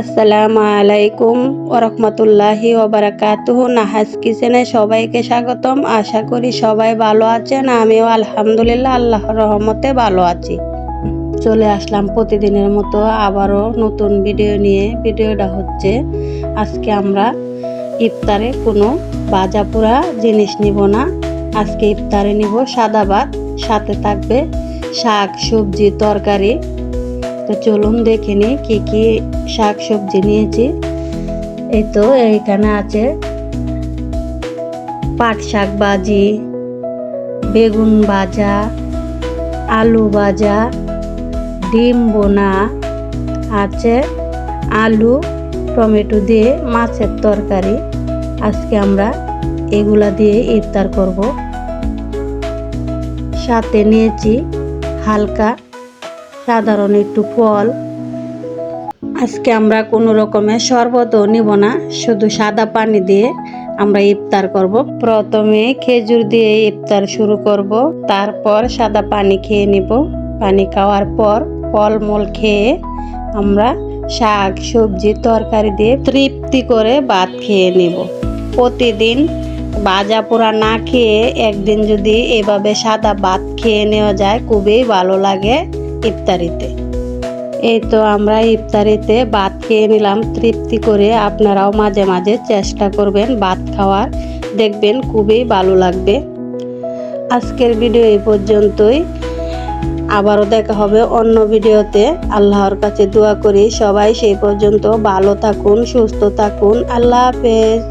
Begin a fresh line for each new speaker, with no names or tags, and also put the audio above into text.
আসসালামু আলাইকুম ওরহমতুল্লাহি ওবরাকাতুহ। নাহাজ কিচেনে সবাইকে স্বাগতম। আশা করি সবাই ভালো আছেন। আমিও আলহামদুলিল্লাহ আল্লাহর রহমতে ভালো আছি। চলে আসলাম প্রতিদিনের মতো আবারও নতুন ভিডিও নিয়ে। ভিডিওটা হচ্ছে, আজকে আমরা ইফতারে কোনো ভাজা পোড়া জিনিস নিব না। আজকে ইফতারে নিব সাদা ভাত, সাথে থাকবে শাক, সবজি, তরকারি। তো চলুন দেখে নিই কী কী শাক সবজি নিয়েছি। এই তো এইখানে আছে পাট শাক ভাজি, বেগুন ভাজা, আলু ভাজা, ডিম বোনা, আছে আলু, টমেটো দিয়ে মাছের তরকারি। আজকে আমরা এগুলা দিয়ে ইফতার করব। সাথে নিয়েছি হালকা সাধারণ একটু ফল। আজকে আমরা কোনো রকমের শরবতও নিব না, শুধু সাদা পানি দিয়ে আমরা ইফতার করব। প্রথমে খেজুর দিয়ে ইফতার শুরু করব, তারপর সাদা পানি খেয়ে নিব। পানি খাওয়ার পর ফলমূল খেয়ে আমরা শাক, সবজি, তরকারি দিয়ে তৃপ্তি করে ভাত খেয়ে নিব। প্রতিদিন ভাজা পোড়া না খেয়ে একদিন যদি এভাবে সাদা ভাত খেয়ে নেওয়া যায়, খুবই ভালো লাগে। ইফতারিতে। এই তো আমরা ইফতারিতে ভাত খেয়ে নিলাম। তৃপ্তি করে আপনারাও মাঝে মাঝে চেষ্টা করবেন ভাত খাওয়ার। দেখবেন খুবই ভালো লাগবে। আজকের ভিডিও এই পর্যন্তই। আবারও দেখা হবে অন্য ভিডিওতে। আল্লাহর কাছে দোয়া করি সবাই সেই পর্যন্ত ভালো থাকুন, সুস্থ থাকুন। আল্লাহ হাফেজ।